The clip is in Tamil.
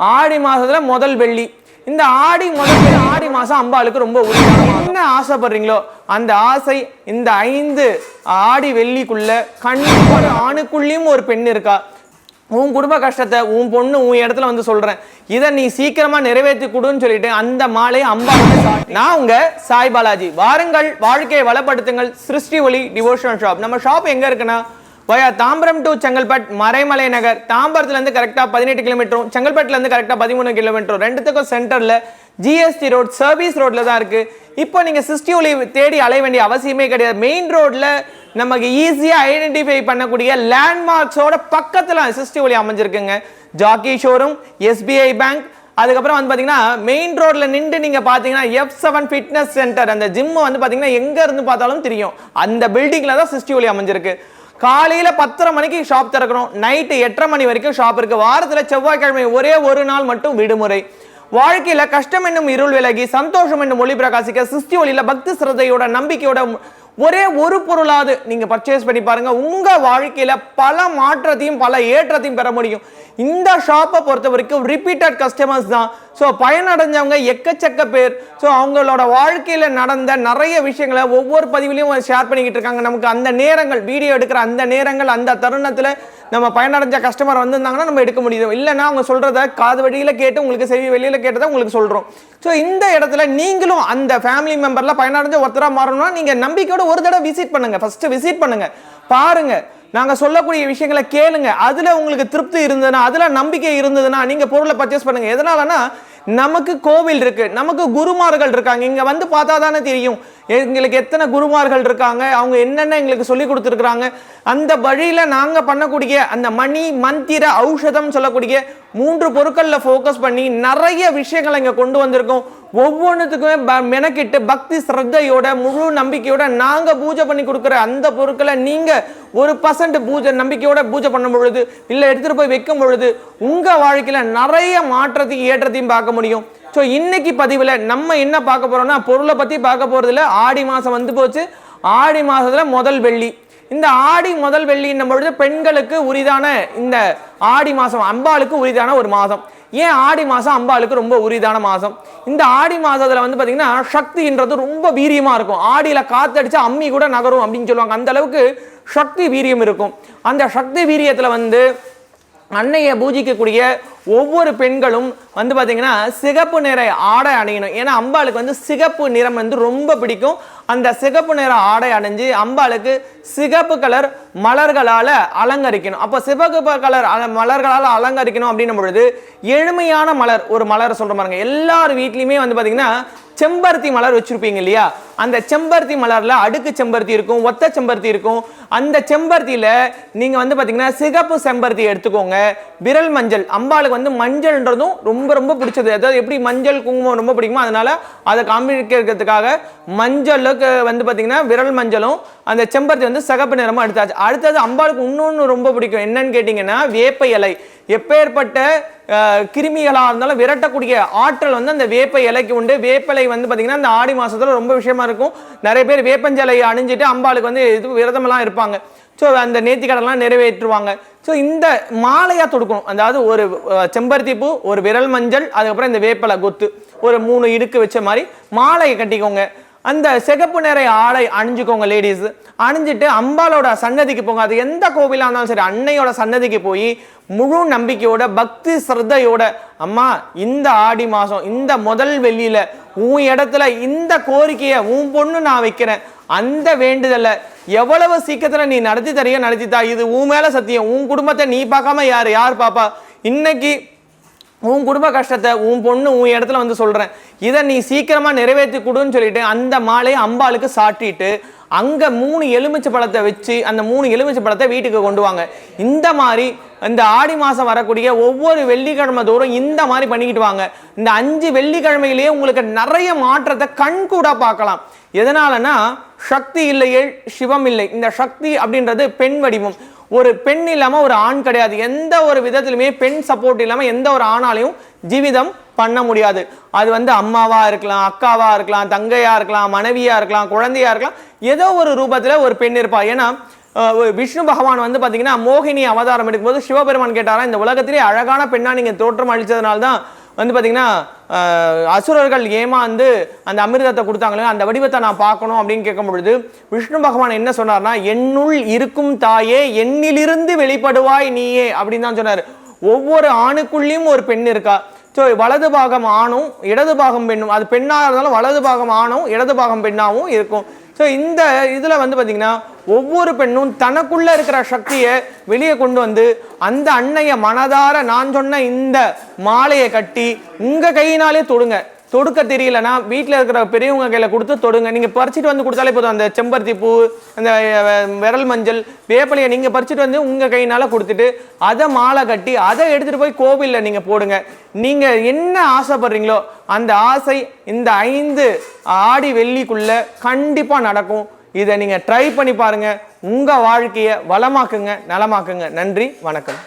ஆடி மாதத்தில் முதல் வெள்ளி. இந்த ஆடி முதல் ஆடி மாதம் அம்பாளுக்கு ரொம்ப உரிமை என்ன ஆசைப்படுறீங்களோ அந்த ஆசை இந்த ஐந்து ஆடி வெள்ளிக்குள்ள கண்ணுக்கு ஒரு ஆணுக்குள்ளேயும் ஒரு பெண் இருக்கா? உன் குடும்ப கஷ்டத்தை உன் பொண்ணு உன் இடத்துல வந்து சொல்கிறேன் இதை நீ சீக்கிரமாக நிறைவேற்றி கொடுன்னு சொல்லிட்டு அந்த மாலை அம்பா நான் உங்கள் சாய் பாலாஜி. வாருங்கள் வாழ்க்கையை வளப்படுத்துங்கள். சிருஷ்டி ஒளி டிவோஷனல் ஷாப். நம்ம ஷாப் எங்கே இருக்குன்னா வயா தாம்பரம் டு செங்கல்பட் மறைமலை நகர். தாம்பரத்துலேருந்து கரெக்டாக பதினெட்டு கிலோமீட்டரும் செங்கல்பட்டுலேருந்து கரெக்டாக பதிமூணு கிலோமீட்டரும் ரெண்டுத்துக்கும் சென்டரில் ஜிஎஸ்டி ரோட் சர்வீஸ் ரோட்டில் தான் இருக்குது இப்போ நீங்கள் சிஸ்டி ஒளி தேடி அலைய வேண்டிய அவசியமே கிடையாது. மெயின் ரோட்டில் நமக்கு ஈஸியாக ஐடென்டிஃபை பண்ணக்கூடிய லேண்ட்மார்க்ஸோட பக்கத்தில் சிஸ்டி ஒளி அமைஞ்சிருக்குங்க. ஜாக்கி ஷோரூம் எஸ்பிஐ பேங்க் அதுக்கப்புறம் வந்து பார்த்தீங்கன்னா மெயின் ரோட்டில் நின்று நீங்கள் பார்த்தீங்கன்னா எஃப் செவன் ஃபிட்னஸ் சென்டர் அந்த ஜிம்மு வந்து பார்த்தீங்கன்னா எங்கே இருந்து பார்த்தாலும் தெரியும். அந்த பில்டிங்கில் தான் சிஸ்டி ஒளி அமைஞ்சிருக்கு. காலையில பத்தரை மணிக்கு ஷாப் திறக்கணும். நைட்டு எட்டரை மணி வரைக்கும் ஷாப் இருக்கு. வாரத்துல செவ்வாய்க்கிழமை ஒரே ஒரு நாள் மட்டும் விடுமுறை. வாழ்க்கையில கஷ்டம் என்னும் இருள் விலகி சந்தோஷம் என்னும் ஒளி பிரகாசிக்க சிஸ்தி ஒளியில் பக்தி சிரதையோட நம்பிக்கையோட ஒரே ஒரு பொருளாவது நீங்க பர்ச்சேஸ் பண்ணி பாருங்க. உங்க வாழ்க்கையில பல மாற்றத்தையும் பல ஏற்றத்தையும் பெற முடியும். இந்த ஷாப்பை பொறுத்த வரைக்கும் ரிப்பீட்டட் கஸ்டமர்ஸ் தான். ஸோ பயனடைஞ்சவங்க எக்கச்சக்க பேர். ஸோ அவங்களோட வாழ்க்கையில் நடந்த நிறைய விஷயங்களை ஒவ்வொரு பதிவிலையும் ஷேர் பண்ணிக்கிட்டு இருக்காங்க. நமக்கு அந்த நேரங்கள் வீடியோ எடுக்கிற அந்த நேரங்கள் அந்த தருணத்தில் நம்ம பயனடைஞ்ச கஸ்டமர் வந்திருந்தாங்கன்னா நம்ம எடுக்க முடியும் இல்லைன்னா அவங்க சொல்கிறத காது வழியில் கேட்டு உங்களுக்கு செவி வெளியில் கேட்டதை உங்களுக்கு சொல்கிறோம் ஸோ இந்த இடத்துல நீங்களும் அந்த ஃபேமிலி மெம்பரில் பயனடைஞ்ச ஒருத்தராக மாறணும்னா நீங்கள் நம்பிக்கையோட ஒரு தடவை விசிட் பண்ணுங்கள் ஃபஸ்ட்டு விசிட் பண்ணுங்கள் பாருங்கள் நாங்கள் சொல்லக்கூடிய விஷயங்களை கேளுங்க. அதில் உங்களுக்கு திருப்தி இருந்ததுன்னா அதில் நம்பிக்கை இருந்ததுன்னா நீங்கள் பொருளை பர்ச்சேஸ் பண்ணுங்கள் எதனாலன்னா நமக்கு கோவில் இருக்கு. நமக்கு குருமார்கள் இருக்காங்க. இங்க வந்து பார்த்தா தானே தெரியும். எங்களுக்கு எத்தனை குருமார்கள் இருக்காங்க. அவங்க என்னென்ன எங்களுக்கு சொல்லி கொடுத்துருக்குறாங்க. அந்த வழியில நாங்க பண்ணக்கூடிய அந்த மணி மந்திர ஔஷதம் சொல்லக்கூடிய மூன்று பொருட்களில் ஃபோக்கஸ் பண்ணி நிறைய விஷயங்களை இங்கே கொண்டு வந்திருக்கோம். ஒவ்வொன்றுத்துக்குமே ப- மெனக்கிட்டு பக்தி ஸ்ரத்தையோட முழு நம்பிக்கையோட நாங்கள் பூஜை பண்ணி கொடுக்குற அந்த பொருட்களை நீங்கள் ஒரு பர்சன்ட் பூஜை நம்பிக்கையோட பூஜை பண்ணும் பொழுது இல்லை எடுத்துகிட்டு போய் வைக்கும் பொழுது உங்கள் வாழ்க்கையில் நிறைய மாற்றத்தையும் ஏற்றத்தையும் பார்க்க முடியும். ஸோ இன்னைக்கு பதிவில் நம்ம என்ன பார்க்க போகிறோம்னா பொருளை பற்றி பார்க்க போகிறதுல ஆடி மாதம் வந்து போச்சு. ஆடி மாதத்தில் முதல் வெள்ளி. இந்த ஆடி முதல் வெள்ளின்னும் பொழுது பெண்களுக்கு உரிதான இந்த ஆடி மாதம் அம்பாளுக்கு உரிதான ஒரு மாதம் ஏன் ஆடி மாதம் அம்பாளுக்கு ரொம்ப உரிதான மாதம் இந்த ஆடி மாதத்தில் வந்து பார்த்திங்கன்னா சக்தின்றது ரொம்ப வீரியமாக இருக்கும். ஆடியில் காத்தடிச்சா அம்மி கூட நகரும் அப்படின்னு சொல்லுவாங்க. அந்த அளவுக்கு சக்தி வீரியம் இருக்கும். அந்த சக்தி வீரியத்தில் வந்து அன்னையை பூஜிக்கக்கூடிய ஒவ்வொரு பெண்களும் வந்து பார்த்தீங்கன்னா சிகப்பு நிற ஆடை அணியணும். ஏன்னா அம்பாளுக்கு வந்து சிகப்பு நிறம் வந்து ரொம்ப பிடிக்கும். அந்த சிகப்பு நிற ஆடை அணிஞ்சு அம்பாளுக்கு சிகப்பு கலர் மலர்களால் அலங்கரிக்கணும். அப்போ சிவப்பு கலர் அல- அலங்கரிக்கணும் அப்படின்னும் பொழுது எளிமையான மலர் ஒரு மலர் சொல்கிற பாருங்க. எல்லார் வீட்லேயுமே வந்து பார்த்தீங்கன்னா செம்பருத்தி மலர் வச்சுருப்பீங்க இல்லையா? அந்த செம்பருத்தி மலரில் அடுக்கு செம்பருத்தி இருக்கும் ஒத்த செம்பருத்தி இருக்கும். அந்த செம்பருத்தியில் நீங்கள் வந்து பார்த்தீங்கன்னா சிகப்பு செம்பருத்தி எடுத்துக்கோங்க. விரல் மஞ்சள் அம்பாளுக்கு வந்து மஞ்சள்ன்றதும் ரொம்ப ரொம்ப பிடிச்சது. அதாவது எப்படி மஞ்சள் குங்குமம் ரொம்ப பிடிக்குமோ அதனால அதை காமிக்கிறதுக்காக மஞ்சளுக்கு வந்து பார்த்தீங்கன்னா விரல் மஞ்சளும் அந்த செம்பருத்தி வந்து சிகப்பு நிறமாக எடுத்தாச்சு. அடுத்தது அம்பாளுக்கு இன்னொன்று ரொம்ப பிடிக்கும். என்னன்னு கேட்டிங்கன்னா வேப்ப இலை. எப்பேற்பட்ட கிருமிகளாக இருந்தாலும் விரட்டக்கூடிய ஆற்றல் வந்து அந்த வேப்ப இலைக்கு உண்டு. வேப்பிலை வந்து பார்த்திங்கன்னா இந்த ஆடி மாதத்தில் ரொம்ப விஷயமா இருக்கும். நிறைய பேர் வேப்பஞ்சலை அணிஞ்சிட்டு அம்பாளுக்கு வந்து இது விரதமெல்லாம் இருப்பாங்க. ஸோ அந்த நேர்த்திக்கடன்லாம் நிறைவேற்றுவாங்க. ஸோ இந்த மாலையாக தொடுக்கணும். அதாவது ஒரு செம்பருத்தி பூ ஒரு விரல் மஞ்சள் அதுக்கப்புறம் இந்த வேப்பலை கொத்து ஒரு மூணு இடுக்கு வச்ச மாதிரி மாலையை கட்டிக்கோங்க. அந்த சிகப்பு நிறைய ஆடை அணிஞ்சுக்கோங்க லேடிஸ் அணிஞ்சிட்டு அம்பாலோட சன்னதிக்கு போங்க. அது எந்த கோவிலாக இருந்தாலும் சரி அன்னையோட சன்னதிக்கு போய் முழு நம்பிக்கையோட பக்தி சிரத்தையோட அம்மா இந்த ஆடி மாதம் இந்த முதல் வெள்ளியில் உன் இடத்துல இந்த கோரிக்கையை உன் பொண்ணு நான் வைக்கிறேன். அந்த வேண்டுதலை எவ்வளவு சீக்கிரத்தில் நீ நடத்தி தரையோ நடத்தி தா. இது உன் மேலே சத்தியம். உன் குடும்பத்தை நீ பார்க்காம யார் யார் பாப்பா இன்னைக்கு உன் குடும்ப கஷ்டத்தை உன் பொண்ணு உன் இடத்துல வந்து சொல்கிறேன் இதை நீ சீக்கிரமாக நிறைவேற்றி கொடுன்னு சொல்லிட்டு அந்த மாலையை அம்பாளுக்கு சாட்டிட்டு அங்கே மூணு எலுமிச்சை பழத்தை வச்சு அந்த மூணு எலுமிச்சை பழத்தை வீட்டுக்கு கொண்டு வாங்க. இந்த மாதிரி இந்த ஆடி மாதம் வரக்கூடிய ஒவ்வொரு வெள்ளிக்கிழமை தோறும் இந்த மாதிரி பண்ணிக்கிட்டு வாங்க. இந்த அஞ்சு வெள்ளிக்கிழமையிலேயே உங்களுக்கு நிறைய மாற்றத்தை கண்கூடா பார்க்கலாம். எதனாலனா சக்தி இல்லையே சிவம் இல்லை. இந்த சக்தி அப்படின்றது பெண் வடிவம். ஒரு பெண் இல்லாமல் ஒரு ஆண் கிடையாது. எந்த ஒரு விதத்திலுமே பெண் சப்போர்ட் இல்லாமல் எந்த ஒரு ஆணாலையும் ஜீவிதம் பண்ண முடியாது. அது வந்து அம்மாவா இருக்கலாம் அக்காவா இருக்கலாம் தங்கையா இருக்கலாம் மனைவியா இருக்கலாம் குழந்தையா இருக்கலாம். ஏதோ ஒரு ரூபத்தில் ஒரு பெண் இருப்பா. ஏன்னா விஷ்ணு பகவான் வந்து பார்த்தீங்கன்னா மோகினி அவதாரம் எடுக்கும்போது சிவபெருமான் கேட்டாரா இந்த உலகத்திலே அழகான பெண்ணா நீங்கள் தோற்றம் அளித்ததுனால தான் வந்து பார்த்திங்கன்னா அசுரர்கள் ஏமாந்து அந்த அமிர்தத்தை கொடுத்தாங்களே அந்த வடிவத்தை நான் பார்க்கணும் அப்படின்னு கேட்கும் பொழுது விஷ்ணு பகவான் என்ன சொன்னார்னா என்னுள் இருக்கும் தாயே என்னிலிருந்து வெளிப்படுவாய் நீயே அப்படின்னு தான் சொன்னார். ஒவ்வொரு ஆணுக்குள்ளேயும் ஒரு பெண் இருக்கா. ஸோ வலது பாகம் ஆணும் இடது பாகம் பெண்ணும். அது பெண்ணாக இருந்தாலும் வலது பாகம் ஆணும் இடது பாகம் பெண்ணாகவும் இருக்கும். ஸோ இந்த இதில் வந்து பார்த்தீங்கன்னா ஒவ்வொரு பெண்ணும் தனக்குள்ளே இருக்கிற சக்தியை வெளியே கொண்டு வந்து அந்த அன்னையை மனதார நான் சொன்ன இந்த மாலையை கட்டி உங்கள் கையினாலே தொடுங்க. தொடுக்க தெரியலனா வீட்டில் இருக்கிற பெரியவங்க கையில் கொடுத்து தொடுங்க. நீங்கள் பறிச்சுட்டு வந்து கொடுத்தாலே போதும். அந்த செம்பருத்தி பூ அந்த விரல் மஞ்சள் வேப்பலையை நீங்கள் பறிச்சுட்டு வந்து உங்கள் கையினால் கொடுத்துட்டு அதை மாலை கட்டி அதை எடுத்துகிட்டு போய் கோவிலில் நீங்கள் போடுங்க. நீங்கள் என்ன ஆசைப்படுறீங்களோ அந்த ஆசை இந்த ஐந்து ஆடி வெள்ளிக்குள்ளே கண்டிப்பாக நடக்கும். இதை நீங்கள் ட்ரை பண்ணி பாருங்கள் உங்கள் வாழ்க்கையை வளமாக்குங்க நலமாக்குங்க. நன்றி வணக்கம்.